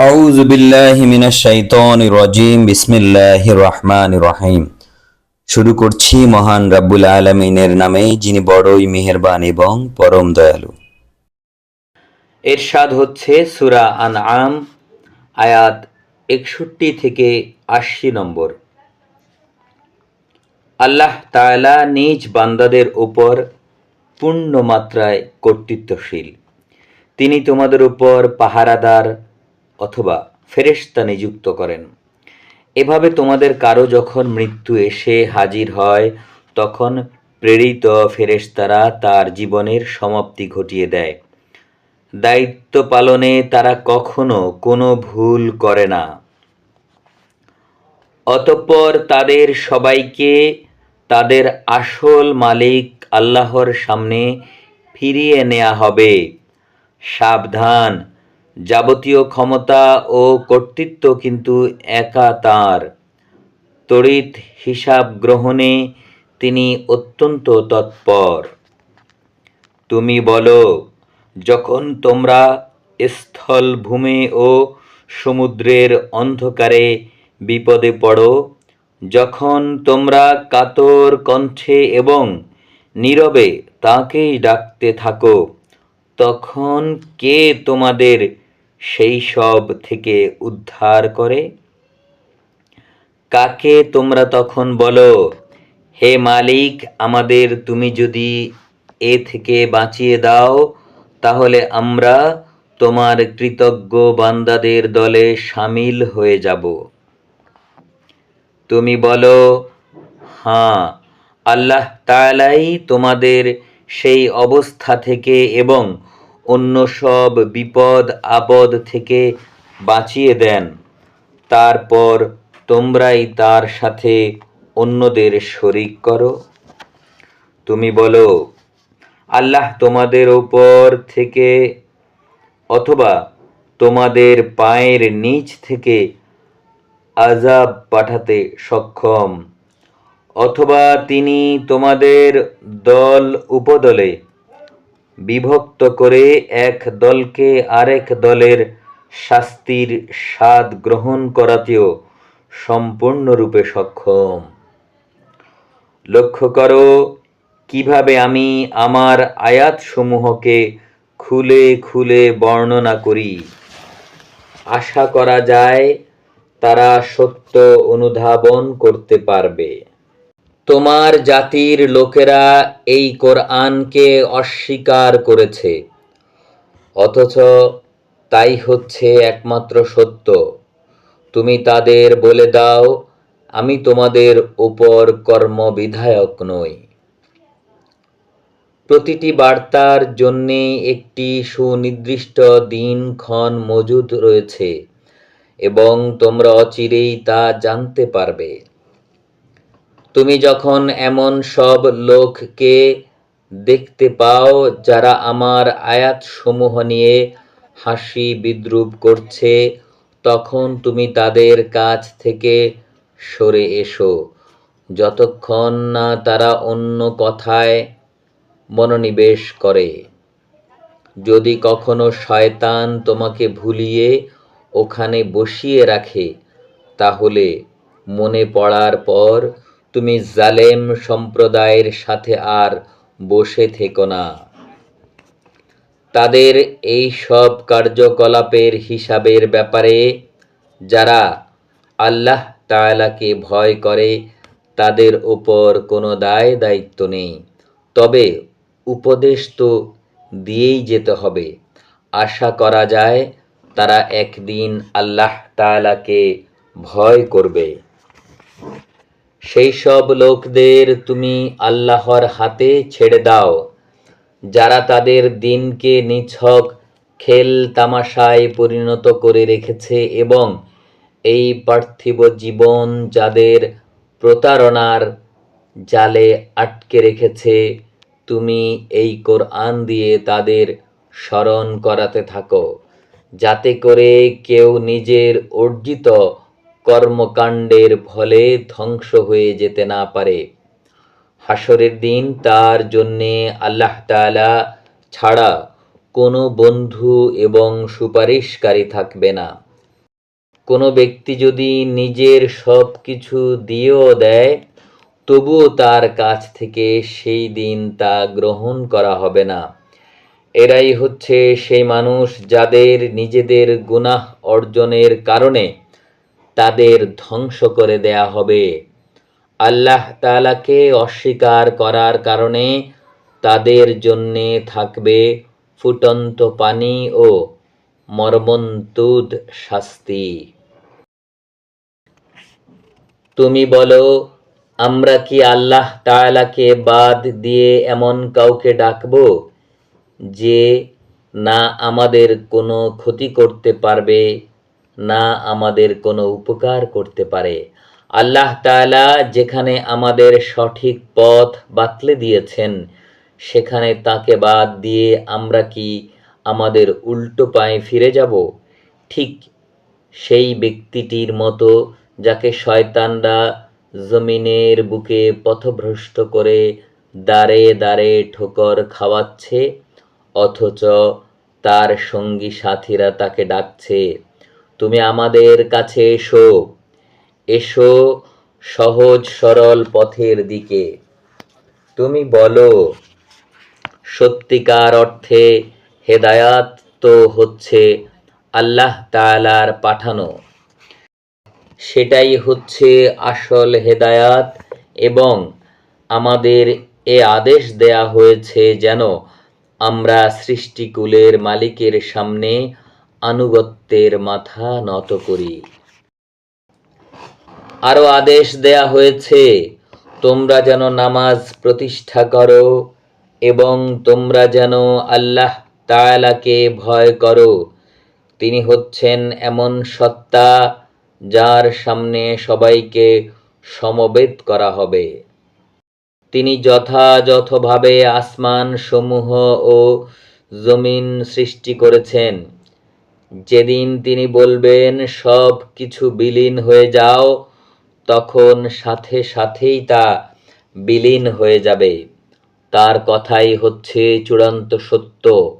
أعوذ بالله من الشيطان الرجيم بسم الله الرحمن الرحيم শুরু করছি মহান রাব্বুল আলমিনের নামে যিনি বড়ই মেহেরবান এবং পরম দয়ালু এরশাদ হচ্ছে সুরা আনআম আয়াত একষট্টি থেকে আশি নম্বর আল্লাহ তাআলা নিজ বান্দাদের উপর পূর্ণ মাত্রায় কর্তৃত্বশীল তিনি তোমাদের উপর পাহারাদার অথবা ফেরেশতা নিযুক্ত করেন। এভাবে তোমাদের কারও যখন মৃত্যু এসে হাজির হয়, তখন প্রেরিত ফেরেশতারা তার জীবনের সমাপ্তি ঘটিয়ে দেয়। দায়িত্ব পালনে তারা কখনো কোনো ভুল করে না। অতঃপর তাদের সবাইকে তাদের আসল মালিক আল্লাহর সামনে ফিরিয়ে নেওয়া হবে। সাবধান যাবতীয় ক্ষমতা ও কর্তৃত্ব কিন্তু একা তাঁর। তড়িৎ হিসাব গ্রহণে তিনি অত্যন্ত তৎপর। তুমি বলো, যখন তোমরা স্থল ভূমি ও সমুদ্রের অন্ধকারে বিপদে পড়ো, যখন তোমরা কাতর কণ্ঠে এবং নীরবে তাকেই ডাকতে থাকো, তখন কে তোমাদের সেই সব থেকে উদ্ধার করে? কাকে তোমরা তখন বলো? হে মালিক, আমাদের তুমি যদি এ থেকে বাঁচিয়ে দাও, তাহলে আমরা তোমার কৃতজ্ঞ বান্দাদের দলে সামিল হয়ে যাব। তুমি বলো হ্যাঁ আল্লাহ তাআলাই তোমাদের সেই অবস্থা থেকে এবং অন্য সব বিপদ আপদ থেকে বাঁচিয়ে দেন। তারপর তোমরাই তার সাথে অন্যদের শরিক করো। তুমি বলো, আল্লাহ তোমাদের ওপর থেকে অথবা তোমাদের পায়ের নিচ থেকে আজাব পাঠাতে সক্ষম, অথবা তিনি তোমাদের দল উপদলে বিভক্ত করে এক দলকে আরেক দলের শাস্তির স্বাদ গ্রহণ করাতেও সম্পূর্ণরূপে সক্ষম। লক্ষ্য করো, কীভাবে আমি আমার আয়াতসমূহকে খুলে খুলে বর্ণনা করি। আশা করা যায়, তারা সত্য অনুধাবন করতে পারবে। তোমার জাতির লোকেরা এই কোরআনকে অস্বীকার করেছে। অথচ তাই হচ্ছে একমাত্র সত্য। তুমি তাদের বলে দাও, আমি তোমাদের উপর কর্মবিধায়ক নই। প্রতিটি বার্তার জন্যে একটি সুনির্দিষ্ট দিনক্ষণ মজুদ রয়েছে এবং তোমরা অচিরেই তা জানতে পারবে। তুমি যখন এমন সব লোককে দেখতে পাও যারা আমার আয়াতসমূহ নিয়ে হাসি বিদ্রুপ করছে, তখন তুমি তাদের কাছ থেকে সরে এসো। যতক্ষণ না তারা অন্য কথায় মনোনিবেশ করে। যদি কখনো শয়তান তোমাকে ভুলিয়ে ওখানে বসিয়ে রাখে, তাহলে মনে পড়ার পর তুমি জালেম সম্প্রদায়ের সাথে আর বসে থেকো না। তাদের এই সব কার্যকলাপের হিসাবের ব্যাপারে যারা আল্লাহ তাআলাকে ভয় করে, তাদের ওপর কোনো দায় দায়িত্ব নেই। তবে উপদেশ তো দিয়েই যেতে হবে। আশা করা যায় তারা একদিন আল্লাহ তাআলাকে ভয় করবে। সেই সব লোকদের তুমি আল্লাহর হাতে ছেড়ে দাও। যারা তাদের দিনকে নিছক খেল তামাশায় পরিণত করে রেখেছে এবং এই পার্থিব জীবন যাদের প্রতারণার জালে আটকে রেখেছে, তুমি এই কোরআন দিয়ে তাদের স্মরণ করাতে থাকো। যাতে করে কেউ নিজের অর্জিত কর্মকাণ্ডের ফলে ধ্বংস হয়ে যেতে না পারে। হাসরের দিন তার জন্যে আল্লাহ তাআলা ছাড়া কোনো বন্ধু এবং সুপারিশকারী থাকবে না। কোনো ব্যক্তি যদি নিজের সব কিছু দিয়েও দেয়, তবুও তার কাছ থেকে সেই দিন তা গ্রহণ করা হবে না। এরাই হচ্ছে সেই মানুষ যাদের নিজেদের গুনাহ অর্জনের কারণে তাদের ধ্বংস করে দেয়া হবে। আল্লাহ তাআলাকে অস্বীকার করার কারণে তাদের জন্যে থাকবে ফুটন্ত পানি ও মর্মন্তুদ শাস্তি। তুমি বলো, আমরা কি আল্লাহ তাআলাকে বাদ দিয়ে এমন কাউকে ডাকবো যে না আমাদের কোনো ক্ষতি করতে পারবে? না আমাদের কোনো উপকার করতে পারে। আল্লাহ তাআলা যেখানে আমাদের সঠিক পথ বাতলে দিয়েছেন, সেখানে তাকে বাদ দিয়ে আমরা কি আমাদের উল্টো পায়ে ফিরে যাব? ঠিক সেই ব্যক্তিটির মতো যাকে শয়তানরা জমিনের বুকে পথভ্রষ্ট করে দাঁড়ে দাঁড়ে ঠোকর খাওয়াচ্ছে, অথচ তার সঙ্গী সাথীরা তাকে ডাকছে। তুমি আমাদের কাছে এসো। এসো সহজ সরল পথের দিকে। তুমি বলো, সত্যিকার অর্থে হেদায়াত তো হচ্ছে আল্লাহ তাআলার পাঠানো। সেটাই হচ্ছে আসল হেদায়াত এবং আমাদের এ আদেশ দেয়া হয়েছে যেন আমরা সৃষ্টিকুলের মালিকের সামনে আনুগত্যের মাথা নত করি। আরও আদেশ দেয়া হয়েছে, তোমরা যেন নামাজ প্রতিষ্ঠা করো এবং তোমরা যেন আল্লাহ তায়ালাকে ভয় করো। তিনি হচ্ছেন এমন সত্তা যার সামনে সবাইকে সমবেত করা হবে। তিনি যথাযথভাবে আসমান সমূহ ও জমিন সৃষ্টি করেছেন। যেদিন তিনি বলবেন, সব কিছু বিলীন হয়ে যাও, তখন সাথে সাথেই তা বিলীন হয়ে যাবে। তার কথাই হচ্ছে চূড়ান্ত সত্য।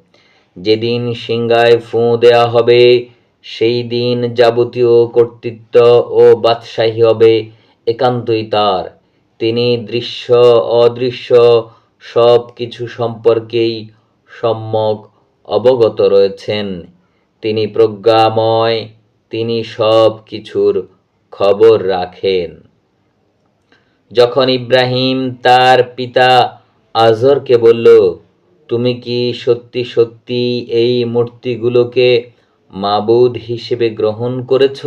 যেদিন সিংগায় ফুঁ দেয়া হবে, সেই দিন যাবতীয় কর্তৃত্ব ও বাদশাহী হবে, একান্তই তার। তিনি দৃশ্য, অদৃশ্য সব কিছু সম্পর্কেই সম্যক অবগত রয়েছেন। তিনি প্রজ্ঞাময়, তিনি সব কিছুর খবর রাখেন। যখন ইব্রাহিম তার পিতা আজরকে বলল, তুমি কি সত্যি সত্যি এই মূর্তিগুলোকে মাবুদ হিসেবে গ্রহণ করেছ?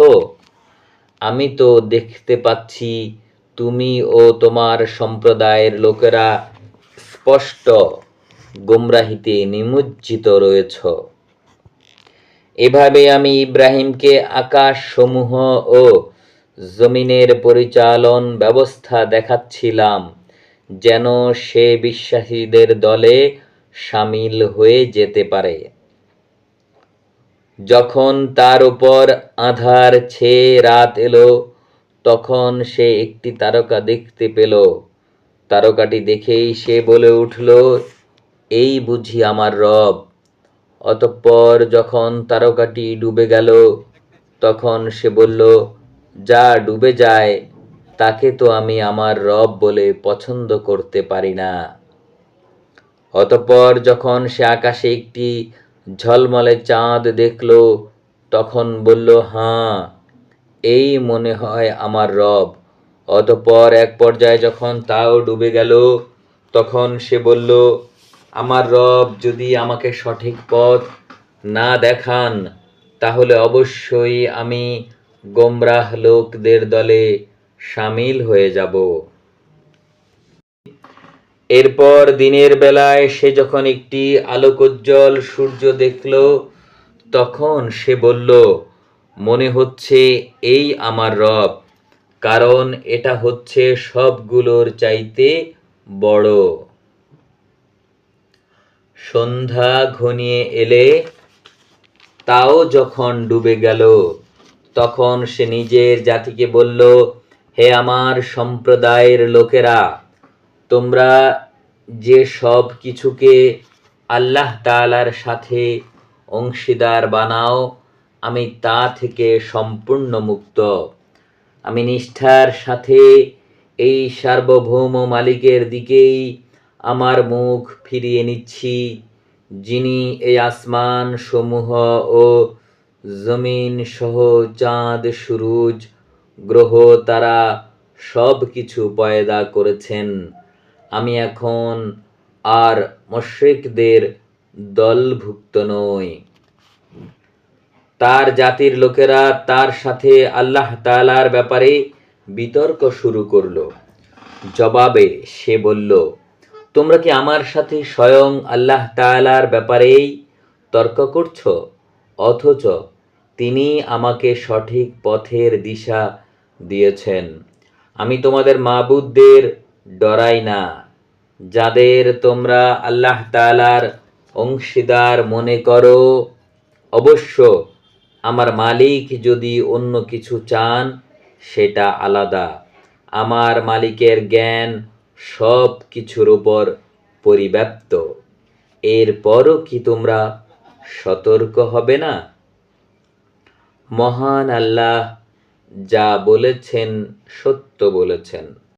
আমি তো দেখতে পাচ্ছি তুমি ও তোমার সম্প্রদায়ের লোকেরা স্পষ্ট গোমরাহিতে নিমজ্জিত রয়েছ। এভাবে আমি ইব্রাহিমকে আকাশ সমূহ ও জমিনের পরিচালন ব্যবস্থা দেখাচ্ছিলাম, যেন সে বিশ্বাসীদের দলে সামিল হয়ে যেতে পারে। যখন তার উপর আধার ছেয়ে রাত এলো, তখন সে একটি তারকা দেখতে পেল। তারকাটি দেখেই সে বলে উঠল, এই বুঝি আমার রব। অতঃপর যখন তারকাটি ডুবে গেল, তখন সে বলল, যা ডুবে যায়, তাকে তো আমি আমার রব বলে পছন্দ করতে পারি না। অতঃপর যখন সে আকাশে একটি ঝলমলে চাঁদ দেখল, তখন বলল, হাঁ, এই মনে হয় আমার রব। অতঃপর এক পর্যায়ে যখন তাও ডুবে গেল, তখন সে বলল আমার রব যদি আমাকে সঠিক পথ না দেখান, তাহলে অবশ্যই আমি গোমরাহ লোকদের দলে সামিল হয়ে যাব। এরপর দিনের বেলায় সে যখন একটি আলোকোজ্জ্বল সূর্য দেখল, তখন সে বলল, মনে হচ্ছে এই আমার রব, কারণ এটা হচ্ছে সবগুলোর চাইতে বড়। সন্ধ্যা ঘনিয়ে এলে তাও যখন ডুবে গেল, তখন সে নিজের জাতিকে বলল, হে আমার সম্প্রদায়ের লোকেরা, তোমরা যে সব কিছুকে আল্লাহ তাআলার সাথে অংশীদার বানাও, আমি তা থেকে সম্পূর্ণ মুক্ত। আমি নিষ্ঠার সাথে এই সার্বভৌম মালিকের দিকেই আমার মুখ ফিরিয়ে নিচ্ছি। যিনি এই আসমান সমূহ ও জমিন সহ চাঁদ, সুরুজ, গ্রহ তারা সব কিছু পয়দা করেছেন। আমি এখন আর মুশরিকদের দলভুক্ত নই। তার জাতির লোকেরা তার সাথে আল্লাহ তাআলার ব্যাপারে বিতর্ক শুরু করল। জবাবে সে বলল তোমরা কি আমার সাথে স্বয়ং আল্লাহ তাআলার ব্যাপারেই তর্ক করছ? অথচ তিনি আমাকে সঠিক পথের দিশা দিয়েছেন। আমি তোমাদের মাবুদদের ডরাই না। যাদের তোমরা আল্লাহ তাআলার অংশীদার মনে করো, অবশ্য আমার মালিক যদি অন্য কিছু চান, সেটা আলাদা। আমার মালিকের জ্ঞান সব কিছুর উপর পরিব্যাপ্ত। এরপরও কি তোমরা সতর্ক হবে না? মহান আল্লাহ যা বলেছেন সত্য বলেছেন।